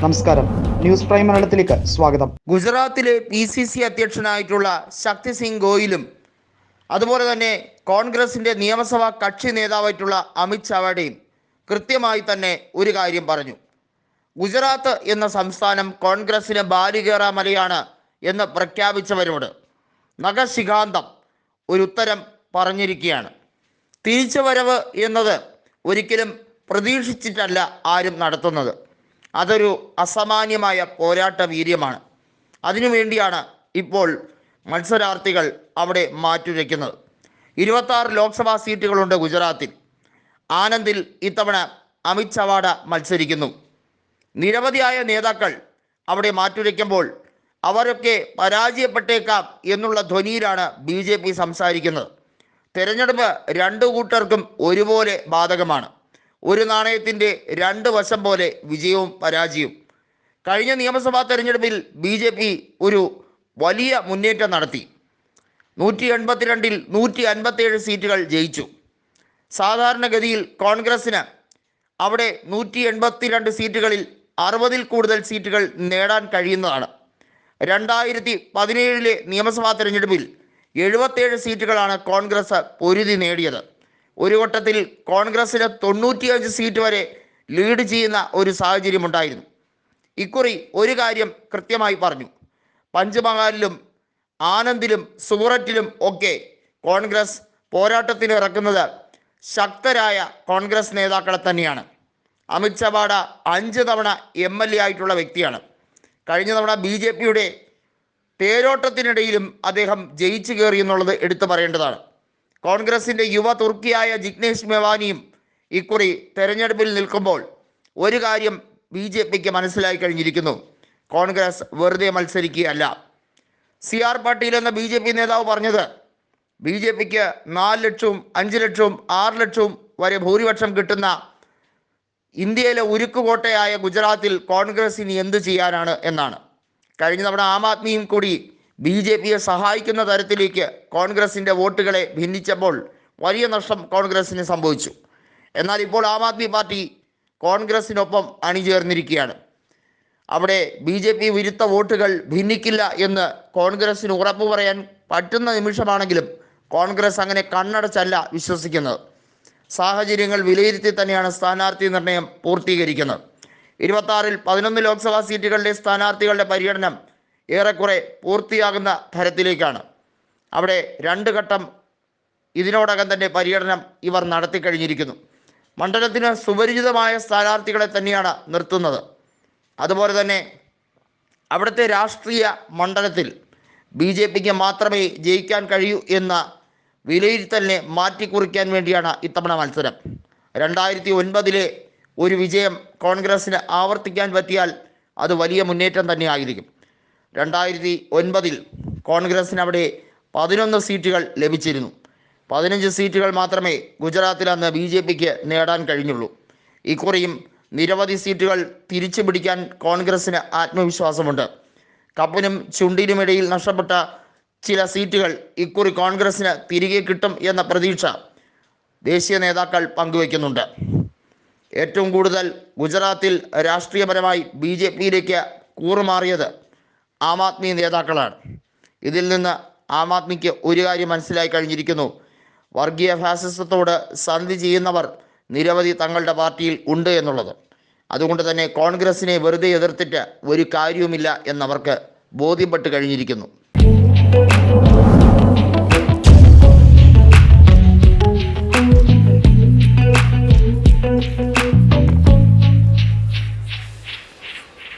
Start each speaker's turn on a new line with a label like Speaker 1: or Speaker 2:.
Speaker 1: നമസ്കാരം. News prime മലയാളത്തിലേക്ക് സ്വാഗതം.
Speaker 2: ഗുജറാത്തിലെ പി സി സി അധ്യക്ഷനായിട്ടുള്ള ശക്തി സിംഗ് ഗോയിലും അതുപോലെ തന്നെ കോൺഗ്രസിന്റെ നിയമസഭാ കക്ഷി നേതാവായിട്ടുള്ള അമിത് ഷാവയുടെയും കൃത്യമായി തന്നെ ഒരു കാര്യം പറഞ്ഞു. ഗുജറാത്ത് എന്ന സംസ്ഥാനം കോൺഗ്രസിന് ബാലികേറ മലയാണ് എന്ന് പ്രഖ്യാപിച്ചവരോട് നഖശിഖാന്തം ഒരു ഉത്തരം പറഞ്ഞിരിക്കുകയാണ്. തിരിച്ചുവരവ് എന്നത് ഒരിക്കലും പ്രതീക്ഷിച്ചിട്ടല്ല ആരും നടത്തുന്നത്. അതൊരു അസാമാന്യമായ പോരാട്ട വീര്യമാണ് അതിനുവേണ്ടിയാണ് ഇപ്പോൾ മത്സരാർത്ഥികൾ അവിടെ മാറ്റുരയ്ക്കുന്നത് ഇരുപത്താറ് ലോക്സഭാ സീറ്റുകളുണ്ട് ഗുജറാത്തിൽ. ആനന്ദിൽ ഇത്തവണ അമിത് ചവാഡ മത്സരിക്കുന്നു. നിരവധിയായ നേതാക്കൾ അവിടെ മാറ്റുരയ്ക്കുമ്പോൾ അവരൊക്കെ പരാജയപ്പെട്ടേക്കാം എന്നുള്ള ധ്വനിയിലാണ് ബി ജെ പി സംസാരിക്കുന്നത്. തെരഞ്ഞെടുപ്പ് രണ്ടു കൂട്ടർക്കും ഒരുപോലെ ബാധകമാണ്. ഒരു നാണയത്തിന്റെ രണ്ട് വശം പോലെ വിജയവും പരാജയവും. കഴിഞ്ഞ നിയമസഭാ തെരഞ്ഞെടുപ്പിൽ ബി ജെ പി ഒരു വലിയ മുന്നേറ്റം നടത്തി. നൂറ്റി എൺപത്തിരണ്ടിൽ നൂറ്റി അൻപത്തേഴ് സീറ്റുകൾ ജയിച്ചു. സാധാരണഗതിയിൽ കോൺഗ്രസ്സിന് അവിടെ നൂറ്റി എൺപത്തിരണ്ട് സീറ്റുകളിൽ അറുപതിൽ കൂടുതൽ സീറ്റുകൾ നേടാൻ കഴിയുന്നതാണ്. രണ്ടായിരത്തി പതിനേഴിലെ നിയമസഭാ തെരഞ്ഞെടുപ്പിൽ എഴുപത്തേഴ് സീറ്റുകളാണ് കോൺഗ്രസ് പൊരുതി നേടിയത്. ഒരു വട്ടത്തിൽ കോൺഗ്രസ്സിന് തൊണ്ണൂറ്റിയഞ്ച് സീറ്റ് വരെ ലീഡ് ചെയ്യുന്ന ഒരു സാഹചര്യമുണ്ടായിരുന്നു. ഇക്കുറി ഒരു കാര്യം കൃത്യമായി പറഞ്ഞു. പഞ്ചമഹാലിലും ആനന്ദിലും സൂററ്റിലും ഒക്കെ കോൺഗ്രസ് പോരാട്ടത്തിന് ഇറക്കുന്നത് ശക്തരായ കോൺഗ്രസ് നേതാക്കളെ തന്നെയാണ്. അമിത് ചവാഡ അഞ്ച് തവണ എം എൽ എ ആയിട്ടുള്ള വ്യക്തിയാണ്. കഴിഞ്ഞ തവണ ബി ജെ പിയുടെ തേരോട്ടത്തിനിടയിലും അദ്ദേഹം ജയിച്ചു കയറി എന്നുള്ളത് എടുത്തു പറയേണ്ടതാണ്. കോൺഗ്രസിന്റെ യുവ തുർക്കിയായ ജിഗ്നേഷ് മെവാനിയും ഇക്കുറി തെരഞ്ഞെടുപ്പിൽ നിൽക്കുമ്പോൾ ഒരു കാര്യം ബി ജെ പിക്ക് മനസ്സിലായി കഴിഞ്ഞിരിക്കുന്നു. കോൺഗ്രസ് വെറുതെ മത്സരിക്കുകയല്ല. സി ആർ പാട്ടീൽ എന്ന ബി ജെ പി നേതാവ് പറഞ്ഞത് ബി ജെ പിക്ക് നാല് ലക്ഷവും അഞ്ച് ലക്ഷവും ആറ് ലക്ഷവും വരെ ഭൂരിപക്ഷം കിട്ടുന്ന ഇന്ത്യയിലെ ഉരുക്കുകോട്ടയായ ഗുജറാത്തിൽ കോൺഗ്രസ് ഇനി എന്ത് ചെയ്യാനാണ് എന്നാണ്. കഴിഞ്ഞ തവണ ആം ആദ്മിയും കൂടി ബി ജെ പിയെ സഹായിക്കുന്ന തരത്തിലേക്ക് കോൺഗ്രസിന്റെ വോട്ടുകളെ ഭിന്നിച്ചപ്പോൾ വലിയ നഷ്ടം കോൺഗ്രസിന് സംഭവിച്ചു. എന്നാൽ ഇപ്പോൾ ആം ആദ്മി പാർട്ടി കോൺഗ്രസിനൊപ്പം അണിചേർന്നിരിക്കുകയാണ്. അവിടെ ബി ജെ പി വിരുദ്ധ വോട്ടുകൾ ഭിന്നിക്കില്ല എന്ന് കോൺഗ്രസിന് ഉറപ്പ് പറയാൻ പറ്റുന്ന നിമിഷമാണെങ്കിലും കോൺഗ്രസ് അങ്ങനെ കണ്ണടച്ചല്ല വിശ്വസിക്കുന്നത്. സാഹചര്യങ്ങൾ വിലയിരുത്തി തന്നെയാണ് സ്ഥാനാർത്ഥി നിർണയം പൂർത്തീകരിക്കുന്നത്. ഇരുപത്താറിൽ പതിനൊന്ന് ലോക്സഭാ സീറ്റുകളിലെ സ്ഥാനാർത്ഥികളുടെ പര്യടനം ഏറെക്കുറെ പൂർത്തിയാകുന്ന തരത്തിലേക്കാണ്. അവിടെ രണ്ട് ഘട്ടം ഇതിനോടകം തന്നെ പര്യടനം ഇവർ നടത്തിക്കഴിഞ്ഞിരിക്കുന്നു മണ്ഡലത്തിന് സുപരിചിതമായ സ്ഥാനാർത്ഥികളെ തന്നെയാണ് നിർത്തുന്നത്. അതുപോലെ തന്നെ അവിടുത്തെ രാഷ്ട്രീയ മണ്ഡലത്തിൽ ബി ജെ പിക്ക് മാത്രമേ ജയിക്കാൻ കഴിയൂ എന്ന വിലയിരുത്തലിനെ മാറ്റിക്കുറിക്കാൻ വേണ്ടിയാണ് ഇത്തവണ മത്സരം. രണ്ടായിരത്തി ഒൻപതിലെ ഒരു വിജയം കോൺഗ്രസ്സിന് ആവർത്തിക്കാൻ പറ്റിയാൽ അത് വലിയ മുന്നേറ്റം തന്നെയായിരിക്കും രണ്ടായിരത്തി ഒൻപതിൽ കോൺഗ്രസിന് അവിടെ പതിനൊന്ന് സീറ്റുകൾ ലഭിച്ചിരുന്നു. പതിനഞ്ച് സീറ്റുകൾ മാത്രമേ ഗുജറാത്തിൽ അന്ന് ബി ജെ പിക്ക് നേടാൻ കഴിഞ്ഞുള്ളൂ. ഇക്കുറിയും നിരവധി സീറ്റുകൾ തിരിച്ചു പിടിക്കാൻ കോൺഗ്രസിന് ആത്മവിശ്വാസമുണ്ട്. കപ്പനും ചുണ്ടിനുമിടയിൽ നഷ്ടപ്പെട്ട ചില സീറ്റുകൾ ഇക്കുറി കോൺഗ്രസിന് തിരികെ കിട്ടും എന്ന പ്രതീക്ഷ ദേശീയ നേതാക്കൾ പങ്കുവയ്ക്കുന്നുണ്ട്. ഏറ്റവും കൂടുതൽ ഗുജറാത്തിൽ രാഷ്ട്രീയപരമായി ബി ജെ പിയിലേക്ക് കൂറുമാറിയത് ആം ആദ്മി നേതാക്കളാണ്. ഇതിൽ നിന്ന് ആം ആദ്മിക്ക് ഒരു കാര്യം മനസ്സിലായി കഴിഞ്ഞിരിക്കുന്നു. വർഗീയ ഫാസിസത്തോട് സന്ധി ചെയ്യുന്നവർ നിരവധി തങ്ങളുടെ പാർട്ടിയിൽ ഉണ്ട് എന്നുള്ളത്. അതുകൊണ്ട് തന്നെ കോൺഗ്രസിനെ വെറുതെ എതിർത്തിട്ട് ഒരു കാര്യവുമില്ല എന്നവർക്ക് ബോധ്യപ്പെട്ട് കഴിഞ്ഞിരിക്കുന്നു.